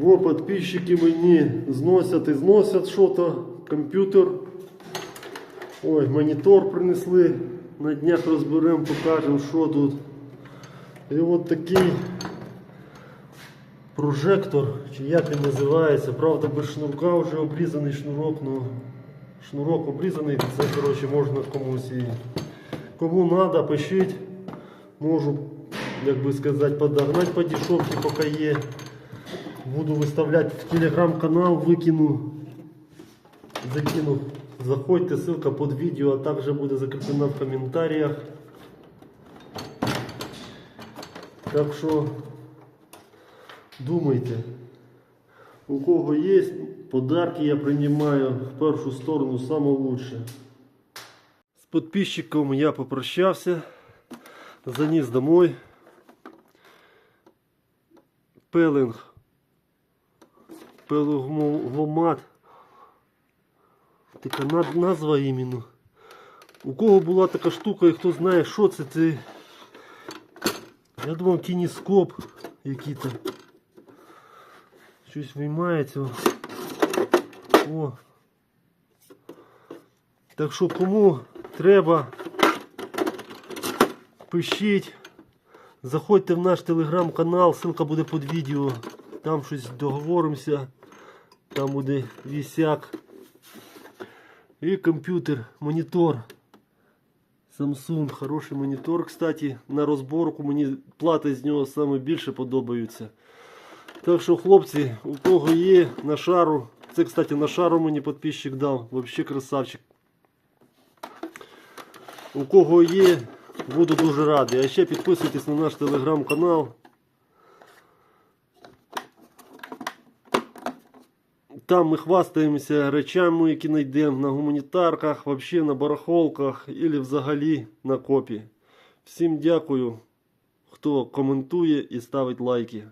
Во, подписчики мені зносять і зносять що-то. Комп'ютер. Ой, монітор принесли. На днях розберемо, покажемо, що тут. І от такий прожектор, чи як він називається. Правда, без шнурка вже обрізаний шнурок, ну шнурок обрізаний, це коротше можна комусь і. Кому треба, пишіть. Можу, як би сказати, подогнати по дешевці, поки є. Буду виставляти в телеграм-канал, викину, закину. Заходьте, ссылка под відео, а також буде закреплена в коментарях. Так що думайте, у кого є подарки, я приймаю в першу сторону саме. З підписчиком я попрощався, заніс домой. Пелинг, пелугмомат. Така назва іменно. У кого була така штука і хто знає, що це, це. Я думав кініскоп який-то. Щось виймається. О. Так що кому треба, пишіть. Заходьте в наш телеграм-канал, ссылка буде під відео. Там щось договоримося. Там буде вісяк. І комп'ютер, монітор. Samsung, хороший монітор, кстати, на розборку мені плати з нього саме більше подобаються. Так що, хлопці, у кого є на шару, це, кстати, на шару мені підписчик дав, вообще красавчик. У кого є, буду дуже радий. А ще підписуйтесь на наш телеграм-канал. Там ми хвастаємося речами, які знайдемо на гуманітарках, вообще на барахолках або взагалі на копі. Всім дякую, хто коментує і ставить лайки.